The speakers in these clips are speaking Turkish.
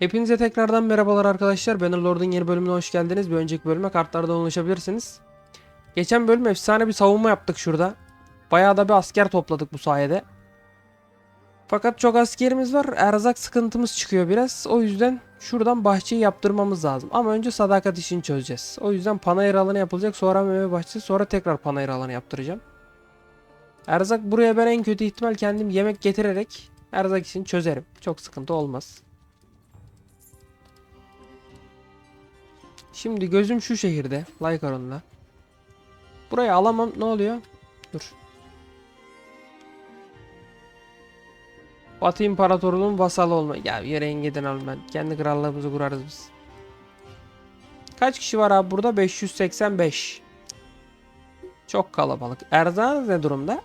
Hepinize tekrardan merhabalar arkadaşlar. Bannerlord'un yeni bölümüne hoş geldiniz. Bir önceki bölüme kartlardan ulaşabilirsiniz. Geçen bölüm efsane bir savunma yaptık şurada. Bayağı da bir asker topladık bu sayede. Fakat çok askerimiz var. Erzak sıkıntımız çıkıyor biraz. O yüzden şuradan bahçeyi yaptırmamız lazım. Ama önce sadakat işini çözeceğiz. O yüzden panayır alanı yapılacak. Sonra meyve bahçesi. Sonra tekrar panayır alanı yaptıracağım. Erzak buraya ben en kötü ihtimal kendim yemek getirerek erzak işini çözerim. Çok sıkıntı olmaz. Şimdi gözüm şu şehirde. Lycaron'la. Burayı alamam. Ne oluyor? Dur. Batı İmparatorluğu'nun vasalı olma. Ya yere gidin oğlum ben. Kendi krallığımızı kurarız biz. Kaç kişi var abi burada? 585. Çok kalabalık. Erzağınız ne durumda?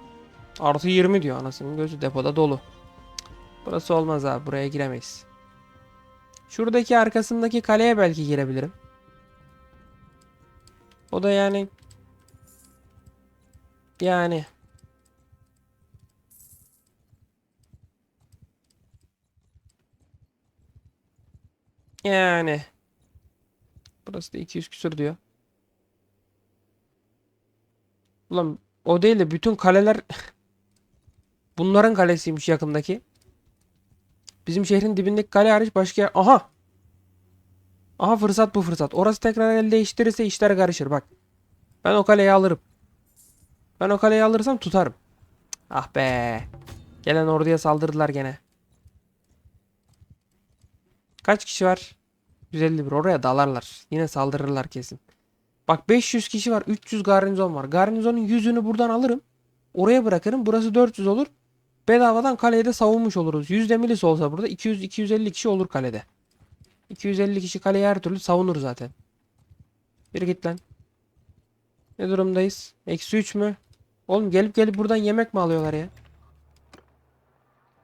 Artı 20 diyor anasının gözü depoda dolu. Burası olmaz abi. Buraya giremeyiz. Şuradaki arkasındaki kaleye belki girebilirim. O da yani yani yani burası da 200 küsür diyor. Ulan o değil de bütün kaleler bunların kalesiymiş yakındaki. Bizim şehrin dibindeki kale hariç başka. Aha! Aha fırsat bu fırsat. Orası tekrar el değiştirirse işler karışır bak. Ben o kaleyi alırım. Ben o kaleyi alırsam tutarım. Ah be. Gelen orduya saldırdılar gene. Kaç kişi var? 151. Oraya dalarlar. Yine saldırırlar kesin. Bak 500 kişi var. 300 garnizon var. Garnizonun yüzünü buradan alırım. Oraya bırakırım. Burası 400 olur. Bedavadan kaleyi de savunmuş oluruz. Yüzde milis olsa burada 200-250 kişi olur kalede. 250 kişi kaleyi her türlü savunur zaten. Bir git lan. Ne durumdayız? Eksi 3 mü? Oğlum gelip gelip buradan yemek mi alıyorlar ya?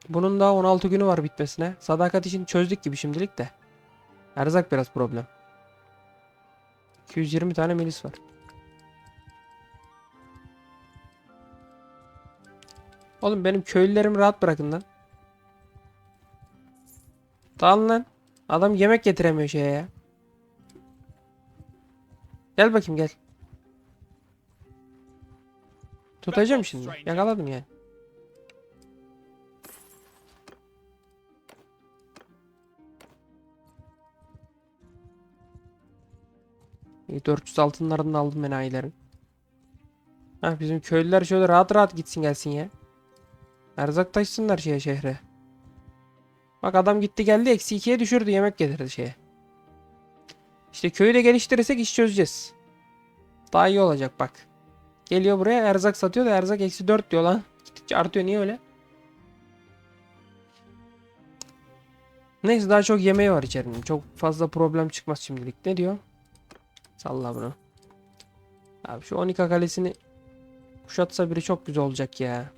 Bunun daha 16 günü var bitmesine. Sadakat işini çözdük gibi şimdilik de. Erzak biraz problem. 220 tane milis var. Oğlum benim köylülerimi rahat bırakın lan. Dağılın lan. Adam yemek getiremiyor şeye ya. Gel bakayım gel. Tutacağım şimdi. Yakaladım yani. İyi 400 altınlarını aldım enayilerin. Ha bizim köylüler şöyle rahat rahat gitsin gelsin ya. Erzak taşısınlar şeye şehre. Bak adam gitti geldi eksi ikiye düşürdü yemek getirdi şeye. İşte köyü de geliştirirsek iş çözeceğiz. Daha iyi olacak bak. Geliyor buraya erzak satıyor da erzak eksi 4 diyor lan. Gittikçe artıyor niye öyle? Neyse daha çok yemeği var içerinin. Çok fazla problem çıkmaz şimdilik. Ne diyor? Salla bunu. Abi şu 12 kalesini kuşatsa biri çok güzel olacak ya.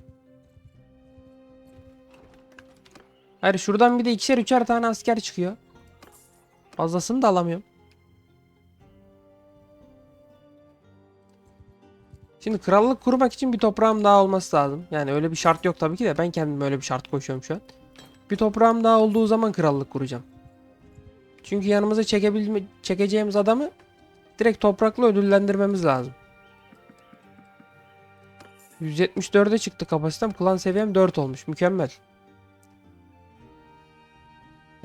Hayır şuradan bir de ikişer üçer tane asker çıkıyor. Fazlasını da alamıyorum. Şimdi krallık kurmak için bir toprağım daha olması lazım. Yani öyle bir şart yok tabii ki de ben kendim öyle bir şart koşuyorum şu an. Bir toprağım daha olduğu zaman krallık kuracağım. Çünkü yanımıza çekebilme, çekeceğimiz adamı direkt toprakla ödüllendirmemiz lazım. 174'e çıktı kapasitem. Klan seviyem 4 olmuş. Mükemmel.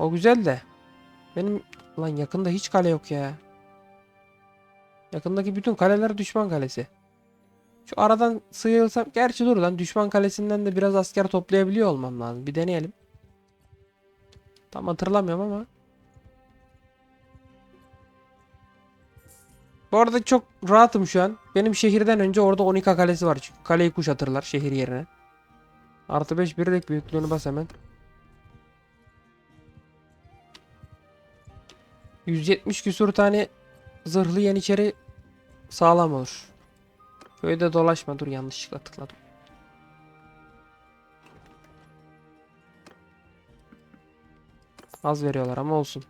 O güzel de. Benim lan yakında hiç kale yok ya. Yakındaki bütün kaleler düşman kalesi. Şu aradan sıyrılsam. Gerçi dur lan düşman kalesinden de biraz asker toplayabiliyor olmam lazım. Bir deneyelim. Tam hatırlamıyorum ama. Bu arada çok rahatım şu an. Benim şehirden önce orada 12 kalesi var. Çünkü kaleyi kuşatırlar şehir yerine. Artı 5 birlik büyüklüğünü bas hemen. 170 küsur tane zırhlı yeniçeri sağlam olur. Köyde dolaşma dur yanlışlıkla tıkladım. Az veriyorlar ama olsun.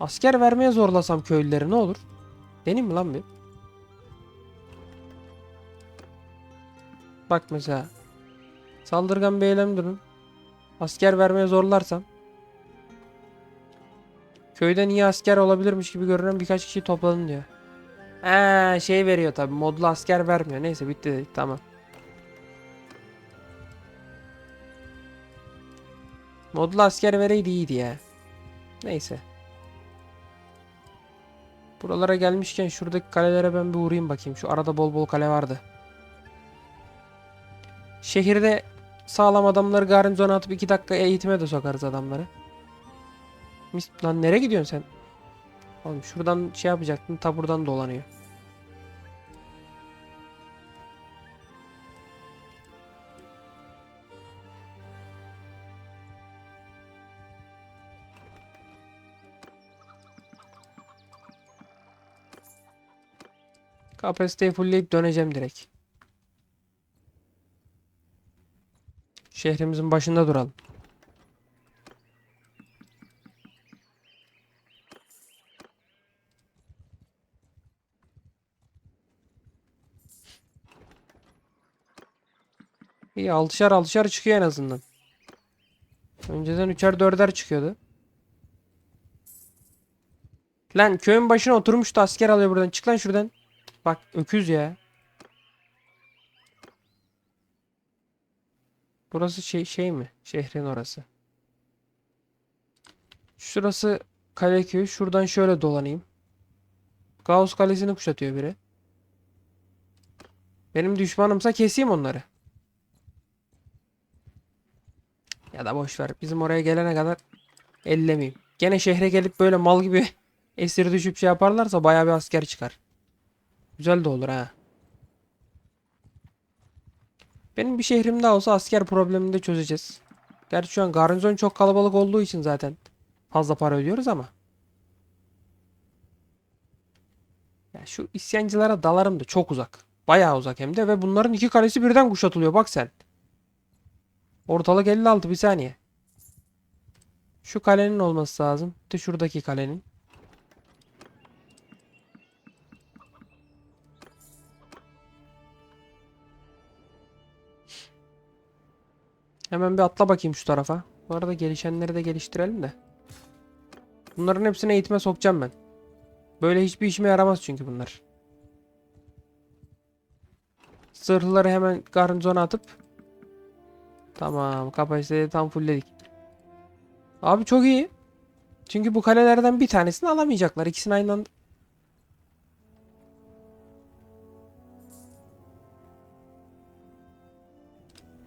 Asker vermeye zorlasam köylüleri ne olur? Deneyim mi lan bir? Bak mesela. Saldırgan bir eylem durun. Asker vermeye zorlarsam. Köyden iyi asker olabilirmiş gibi görünen birkaç kişi topladın diyor. Eee şey veriyor tabi modlu asker vermiyor. Neyse bitti dedik tamam. Modlu asker vereydi iyiydi ya. Neyse. Buralara gelmişken şuradaki kalelere ben bir uğrayayım bakayım. Şu arada bol bol kale vardı. Şehirde sağlam adamları garnizona atıp 2 dakika eğitime de sokarız adamları. Mis lan nereye gidiyorsun sen? Oğlum şuradan şey yapacaktın ta buradan dolanıyor. Kapasiteyi fullleyip döneceğim direkt. Şehrimizin başında duralım. İyi altışar altışar çıkıyor en azından. Önceden üçer dörder çıkıyordu. Lan köyün başına oturmuş da asker alıyor buradan. Çık lan şuradan. Bak öküz ya. Burası şey şey mi? Şehrin orası. Şurası Kaleköy. Şuradan şöyle dolanayım. Gauss Kalesi'ni kuşatıyor biri. Benim düşmanımsa keseyim onları. Ya da boş ver. Bizim oraya gelene kadar ellemeyeyim. Gene şehre gelip böyle mal gibi esir düşüp şey yaparlarsa bayağı bir asker çıkar. Güzel de olur ha. Benim bir şehrim daha olsa asker problemini de çözeceğiz. Gerçi şu an garnizon çok kalabalık olduğu için zaten fazla para ödüyoruz ama. Ya şu isyancılara dalarım da çok uzak. Bayağı uzak hem de ve bunların iki kalesi birden kuşatılıyor bak sen. Ortalık 56 bir saniye. Şu kalenin olması lazım. De şuradaki kalenin. Hemen bir atla bakayım şu tarafa. Bu arada gelişenleri de geliştirelim de. Bunların hepsini eğitime sokacağım ben. Böyle hiçbir işime yaramaz çünkü bunlar. Zırhları hemen garnizona atıp Tamam kapasiteyi tam fullledik. Abi çok iyi. Çünkü bu kalelerden bir tanesini alamayacaklar. İkisini aynı anda.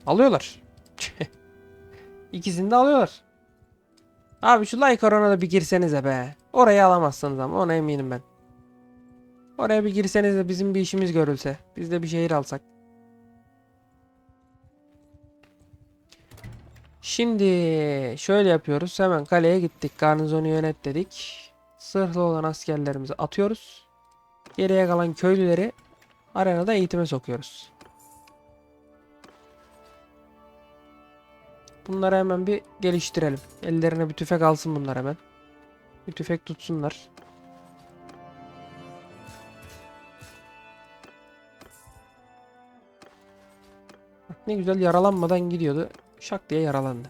Alıyorlar. İkisini de alıyorlar. Abi şu oranına da bir girsenize be. Orayı alamazsınız ama ona eminim ben. Oraya bir girseniz de bizim bir işimiz görülse. Biz de bir şehir alsak. Şimdi şöyle yapıyoruz. Hemen kaleye gittik. Garnizonu yönet dedik. Sırhlı olan askerlerimizi atıyoruz. Geriye kalan köylüleri arenada eğitime sokuyoruz. Bunları hemen bir geliştirelim. Ellerine bir tüfek alsın bunlar hemen. Bir tüfek tutsunlar. Ne güzel yaralanmadan gidiyordu. Şak diye yaralandı.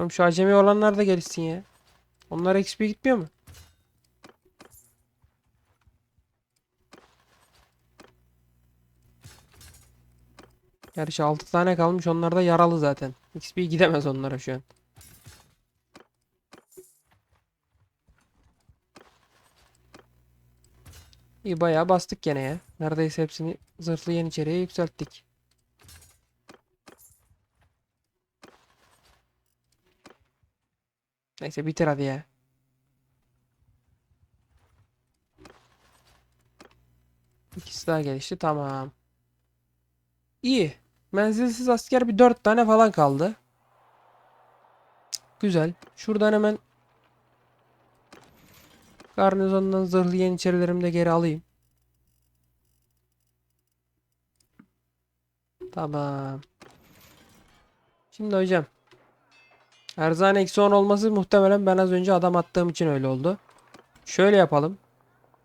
Oğlum şu acemi olanlar da gelişsin ya. Onlar XP gitmiyor mu? Gerçi 6 tane kalmış onlar da yaralı zaten. XP gidemez onlara şu an. İyi bayağı bastık gene ya. Neredeyse hepsini zırhlı yeniçeriye yükselttik. Neyse bitir hadi ya. İkisi daha gelişti. Tamam. İyi. Menzilsiz asker bir dört tane falan kaldı. Güzel. Şuradan hemen Garnizondan zırhlı yeniçerilerimi de geri alayım. Tamam. Şimdi hocam. Erzan eksi 10 olması muhtemelen ben az önce adam attığım için öyle oldu. Şöyle yapalım.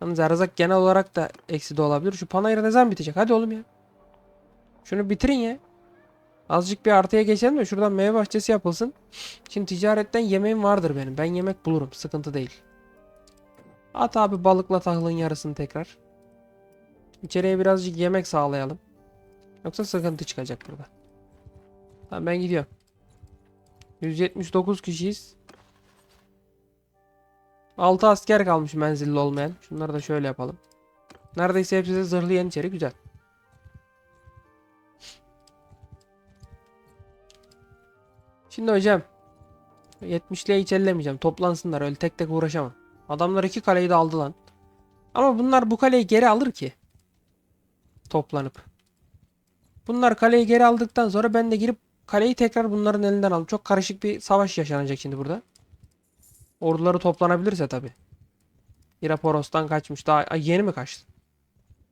Yalnız erzak genel olarak da eksi de olabilir. Şu panayır ne zaman bitecek? Hadi oğlum ya. Şunu bitirin ya. Azıcık bir artıya geçelim de şuradan meyve bahçesi yapılsın. Şimdi ticaretten yemeğim vardır benim. Ben yemek bulurum. Sıkıntı değil. At abi balıkla tahılın yarısını tekrar. İçeriye birazcık yemek sağlayalım. Yoksa sıkıntı çıkacak burada. Tamam ben gidiyorum. 179 kişiyiz. 6 asker kalmış menzilli olmayan. Şunları da şöyle yapalım. Neredeyse hepsi de zırhlı yeniçeri güzel. Şimdi hocam 70'liğe hiç ellemeyeceğim. Toplansınlar öyle tek tek uğraşamam. Adamlar iki kaleyi de aldı lan. Ama bunlar bu kaleyi geri alır ki. Toplanıp. Bunlar kaleyi geri aldıktan sonra ben de girip kaleyi tekrar bunların elinden alıp çok karışık bir savaş yaşanacak şimdi burada. Orduları toplanabilirse tabi. Iraporos'tan kaçmış. Daha Ay, yeni mi kaçtı?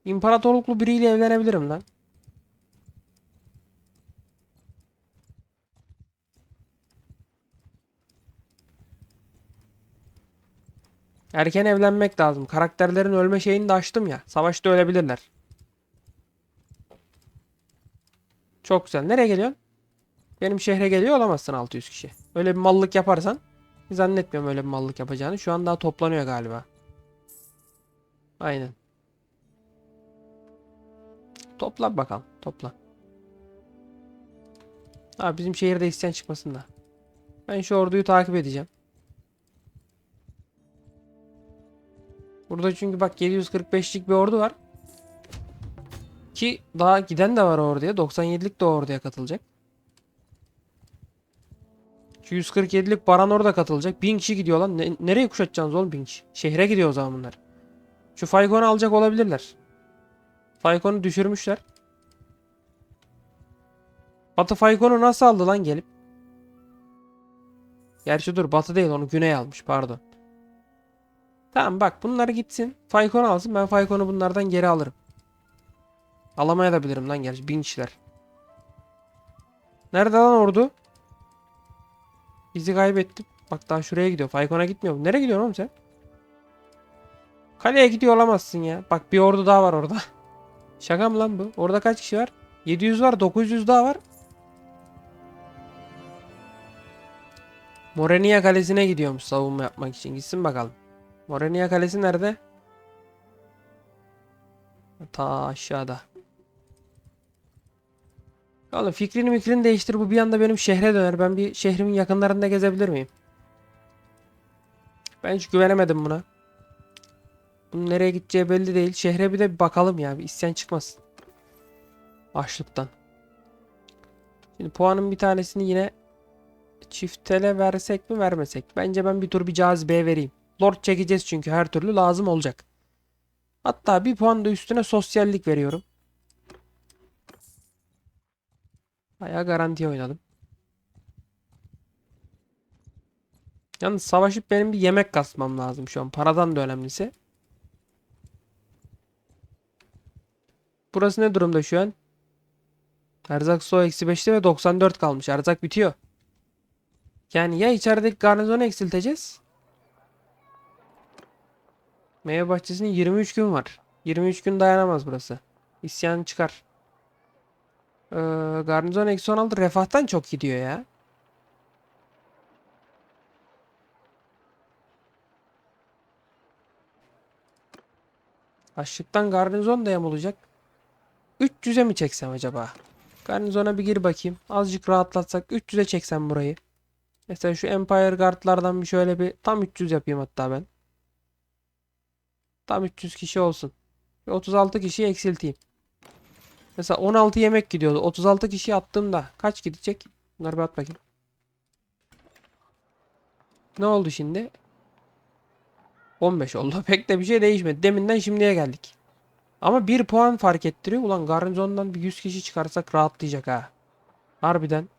İmparatorluklu biriyle evlenebilirim lan. Erken evlenmek lazım. Karakterlerin ölme şeyini de açtım ya. Savaşta ölebilirler. Çok güzel. Nereye geliyorsun? Benim şehre geliyor olamazsın 600 kişi. Öyle bir mallık yaparsan zannetmiyorum öyle bir mallık yapacağını. Şu an daha toplanıyor galiba. Aynen. Topla bakalım. Topla. Abi bizim şehirde isyan çıkmasın da. Ben şu orduyu takip edeceğim. Burada çünkü bak 745'lik bir ordu var. Ki daha giden de var orduya. 97'lik de orduya katılacak. Şu 147'lik Baran orada katılacak. 1000 kişi gidiyor lan. Ne- nereye kuşatacaksınız oğlum 1000 kişi? Şehre gidiyor o zaman bunlar. Şu Faykon'u alacak olabilirler. Faykon'u düşürmüşler. Batı Faykon'u nasıl aldı lan gelip? Gerçi dur Batı değil onu Güney almış pardon. Tamam bak bunları gitsin. Faykon'u alsın. Ben Faykon'u bunlardan geri alırım. Alamaya da bilirim lan gerçi. Bin kişiler. Nerede lan ordu? Bizi kaybettim. Bak daha şuraya gidiyor. Faykon'a gitmiyor. Nereye gidiyorsun oğlum sen? Kaleye gidiyor olamazsın ya. Bak bir ordu daha var orada. Şaka mı lan bu? Orada kaç kişi var? 700 var. 900 daha var. Morenia Kalesi'ne gidiyormuş savunma yapmak için. Gitsin bakalım. Morenia Kalesi nerede? Ta aşağıda. Oğlum fikrini mikrini değiştir. Bu bir anda benim şehre döner. Ben bir şehrimin yakınlarında gezebilir miyim? Ben hiç güvenemedim buna. Bunun nereye gideceği belli değil. Şehre bir de bir bakalım ya. Bir isyan çıkmasın. Açlıktan. Şimdi puanın bir tanesini yine çiftele versek mi vermesek? Bence ben bir tur bir cazibeye vereyim. Lord çekeceğiz çünkü her türlü lazım olacak. Hatta bir puan da üstüne sosyallik veriyorum. Bayağı garantiye oynadım. Yalnız savaşıp benim bir yemek kasmam lazım şu an. Paradan da önemlisi. Burası ne durumda şu an? Erzak stoğu eksi 5'te ve 94 kalmış. Erzak bitiyor. Yani ya içerideki garnizonu eksilteceğiz. Meyve bahçesinin 23 gün var. 23 gün dayanamaz burası. İsyan çıkar. Ee, garnizon eksi 16 refahtan çok gidiyor ya. Açlıktan garnizon da yamulacak. 300'e mi çeksem acaba? Garnizona bir gir bakayım. Azıcık rahatlatsak 300'e çeksem burayı. Mesela şu Empire Guard'lardan bir şöyle bir tam 300 yapayım hatta ben. Tam 300 kişi olsun. Ve 36 kişiyi eksilteyim. Mesela 16 yemek gidiyordu. 36 kişi attığımda kaç gidecek? Bunları bir at bakayım. Ne oldu şimdi? 15 oldu. Pek de bir şey değişmedi. Deminden şimdiye geldik. Ama 1 puan fark ettiriyor. Ulan garnizondan bir 100 kişi çıkarsak rahatlayacak ha. Harbiden.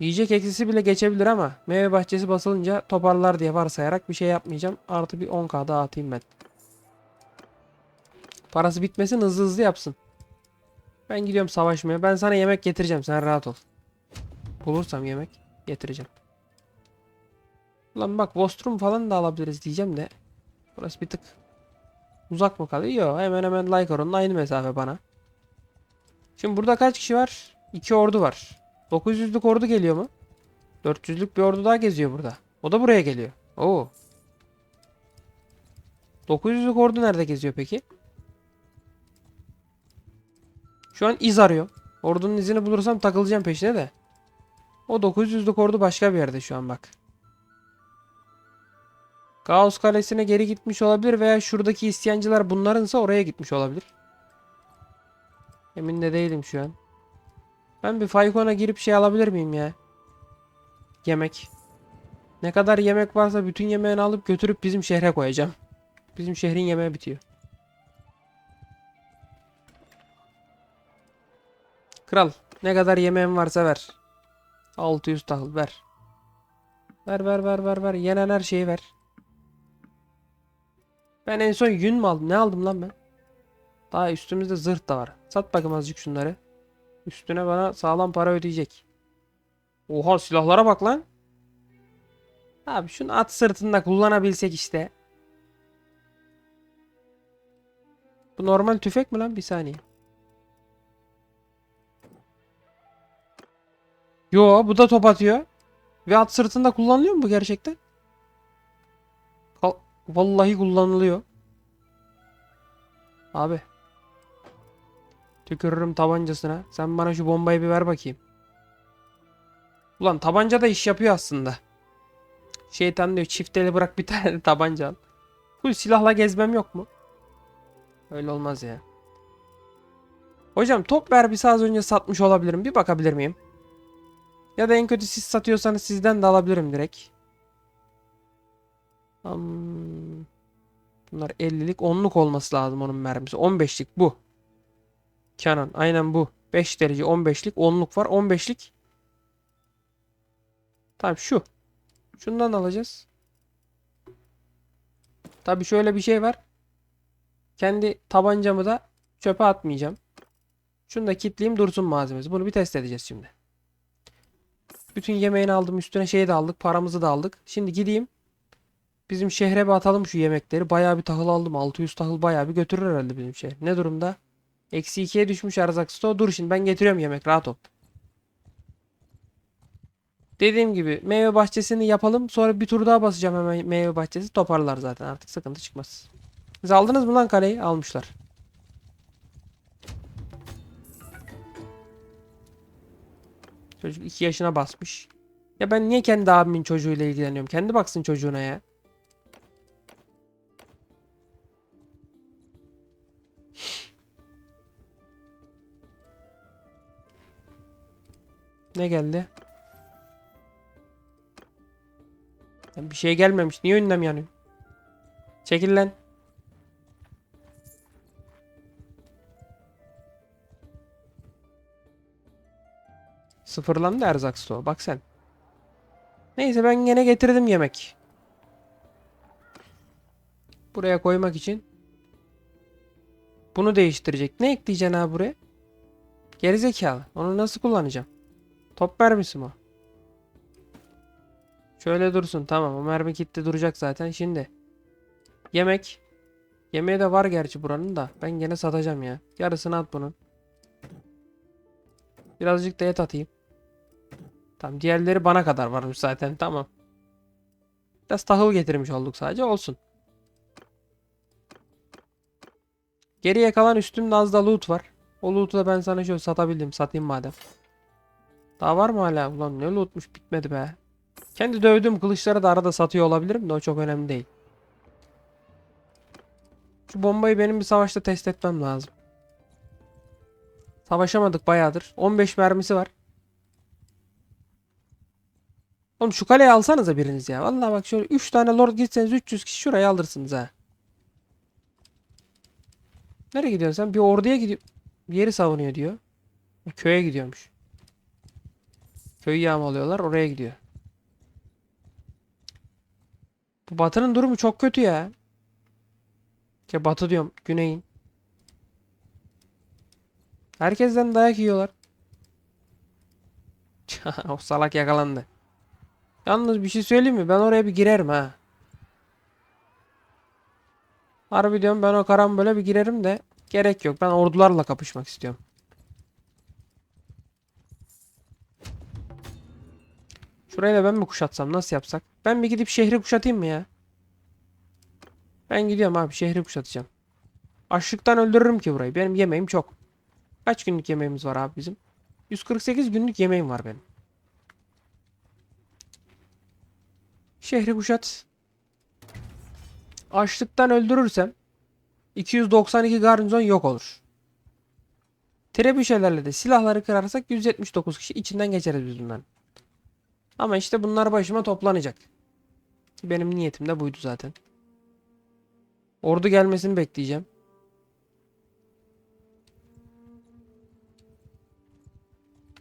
Yiyecek eksisi bile geçebilir ama meyve bahçesi basılınca toparlar diye varsayarak bir şey yapmayacağım. Artı bir 10k daha atayım ben. Parası bitmesin hızlı hızlı yapsın. Ben gidiyorum savaşmaya. Ben sana yemek getireceğim. Sen rahat ol. Bulursam yemek getireceğim. Ulan bak Vostrum falan da alabiliriz diyeceğim de. Burası bir tık uzak mı kalıyor? Yok hemen hemen Lycaron'un aynı mesafe bana. Şimdi burada kaç kişi var? İki ordu var. 900'lük ordu geliyor mu? 400'lük bir ordu daha geziyor burada. O da buraya geliyor. Oo. 900'lük ordu nerede geziyor peki? Şu an iz arıyor. Ordunun izini bulursam takılacağım peşine de. O 900'lük ordu başka bir yerde şu an bak. Kaos Kalesi'ne geri gitmiş olabilir veya şuradaki isyancılar bunlarınsa oraya gitmiş olabilir. Emin de değilim şu an. Ben bir Faykon'a girip şey alabilir miyim ya? Yemek. Ne kadar yemek varsa bütün yemeğini alıp götürüp bizim şehre koyacağım. Bizim şehrin yemeği bitiyor. Kral ne kadar yemeğin varsa ver. 600 tahıl ver. Ver ver ver ver ver. Yenen her şeyi ver. Ben en son yün mü aldım? Ne aldım lan ben? Daha üstümüzde zırh da var. Sat bakayım azıcık şunları. Üstüne bana sağlam para ödeyecek. Oha silahlara bak lan. Abi şunu at sırtında kullanabilsek işte. Bu normal tüfek mi lan? Bir saniye. Yo bu da top atıyor. Ve at sırtında kullanılıyor mu bu gerçekten? Vallahi kullanılıyor. Abi. Tükürürüm tabancasına. Sen bana şu bombayı bir ver bakayım. Ulan tabanca da iş yapıyor aslında. Şeytan diyor çifteli bırak bir tane tabanca al. Full silahla gezmem yok mu? Öyle olmaz ya. Hocam top mermisi az önce satmış olabilirim. Bir bakabilir miyim? Ya da en kötü siz satıyorsanız sizden de alabilirim direkt. Hmm. Bunlar 50'lik 10'luk olması lazım onun mermisi. 15'lik bu. Canon aynen bu. 5 derece 15'lik 10'luk var. 15'lik. Tamam şu. Şundan alacağız. Tabi şöyle bir şey var. Kendi tabancamı da çöpe atmayacağım. Şunu da kitleyeyim dursun malzemesi. Bunu bir test edeceğiz şimdi. Bütün yemeğini aldım. Üstüne şeyi de aldık. Paramızı da aldık. Şimdi gideyim. Bizim şehre bir atalım şu yemekleri. Bayağı bir tahıl aldım. 600 tahıl bayağı bir götürür herhalde bizim şehir. Ne durumda? Eksi 2'ye düşmüş erzak stoğu. Dur şimdi ben getiriyorum yemek. Rahat ol. Dediğim gibi meyve bahçesini yapalım. Sonra bir tur daha basacağım hemen meyve bahçesi. Toparlar zaten artık sıkıntı çıkmaz. Siz aldınız mı lan kaleyi? Almışlar. Çocuk 2 yaşına basmış. Ya ben niye kendi abimin çocuğuyla ilgileniyorum? Kendi baksın çocuğuna ya. Ne geldi? Bir şey gelmemiş. Niye önlem yanıyor? Çekil lan. Sıfırlandı erzak stoğu. Bak sen. Neyse ben gene getirdim yemek. Buraya koymak için. Bunu değiştirecek. Ne ekleyeceksin abi buraya? Gerizekalı. Onu nasıl kullanacağım? Top mermisi mi o? Şöyle dursun. Tamam. O mermi kitle duracak zaten. Şimdi. Yemek. Yemeği de var gerçi buranın da. Ben gene satacağım ya. Yarısını at bunun. Birazcık da et atayım. Tamam. Diğerleri bana kadar varmış zaten. Tamam. Biraz tahıl getirmiş olduk sadece. Olsun. Geriye kalan üstümde az da loot var. O loot'u da ben sana şöyle satabildim. Satayım madem. Daha var mı hala? Ulan ne lootmuş bitmedi be. Kendi dövdüğüm kılıçları da arada satıyor olabilirim de o çok önemli değil. Şu bombayı benim bir savaşta test etmem lazım. Savaşamadık bayağıdır. 15 mermisi var. Oğlum şu kaleyi alsanıza biriniz ya. Vallahi bak şöyle 3 tane lord gitseniz 300 kişi şurayı alırsınız ha. Nereye gidiyorsun sen? Bir orduya gidiyor. Yeri savunuyor diyor. Köye gidiyormuş. Köyü yağmalıyorlar oraya gidiyor. Bu batının durumu çok kötü ya. Ya batı diyorum güneyin. Herkesten dayak yiyorlar. o salak yakalandı. Yalnız bir şey söyleyeyim mi? Ben oraya bir girerim ha. Harbi diyorum ben o karambole bir girerim de gerek yok. Ben ordularla kapışmak istiyorum. Şurayı da ben mi kuşatsam? Nasıl yapsak? Ben bir gidip şehri kuşatayım mı ya? Ben gidiyorum abi şehri kuşatacağım. Açlıktan öldürürüm ki burayı. Benim yemeğim çok. Kaç günlük yemeğimiz var abi bizim? 148 günlük yemeğim var benim. Şehri kuşat. Açlıktan öldürürsem 292 garnizon yok olur. Trebüşelerle de silahları kırarsak 179 kişi içinden geçeriz biz bunların. Ama işte bunlar başıma toplanacak. Benim niyetim de buydu zaten. Ordu gelmesini bekleyeceğim.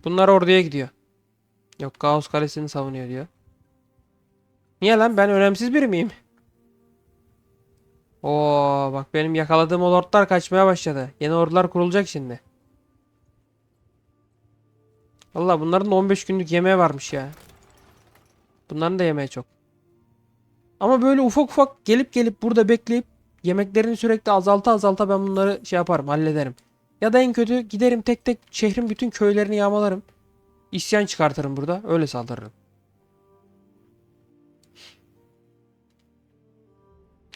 Bunlar orduya gidiyor. Yok Kaos Kalesi'ni savunuyor diyor. Niye lan ben önemsiz biri miyim? Oo bak benim yakaladığım o lordlar kaçmaya başladı. Yeni ordular kurulacak şimdi. Valla bunların da 15 günlük yemeği varmış ya. Bunların da yemeği çok. Ama böyle ufak ufak gelip gelip burada bekleyip yemeklerini sürekli azalta azalta ben bunları şey yaparım hallederim. Ya da en kötü giderim tek tek şehrin bütün köylerini yağmalarım. İsyan çıkartırım burada öyle saldırırım.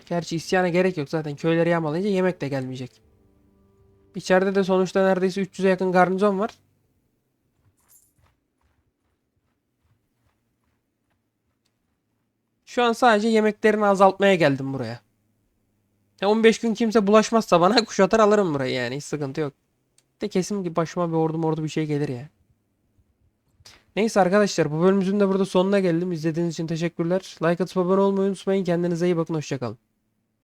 Gerçi isyana gerek yok zaten köyleri yağmalayınca yemek de gelmeyecek. İçeride de sonuçta neredeyse 300'e yakın garnizon var. Şu an sadece yemeklerini azaltmaya geldim buraya. Ya 15 gün kimse bulaşmazsa bana kuşatır alırım burayı yani hiç sıkıntı yok. De kesin ki başıma bir ordu mordu bir şey gelir ya. Neyse arkadaşlar bu bölümümüzün de burada sonuna geldim. İzlediğiniz için teşekkürler. Like atıp abone olmayı unutmayın. Kendinize iyi bakın. Hoşçakalın.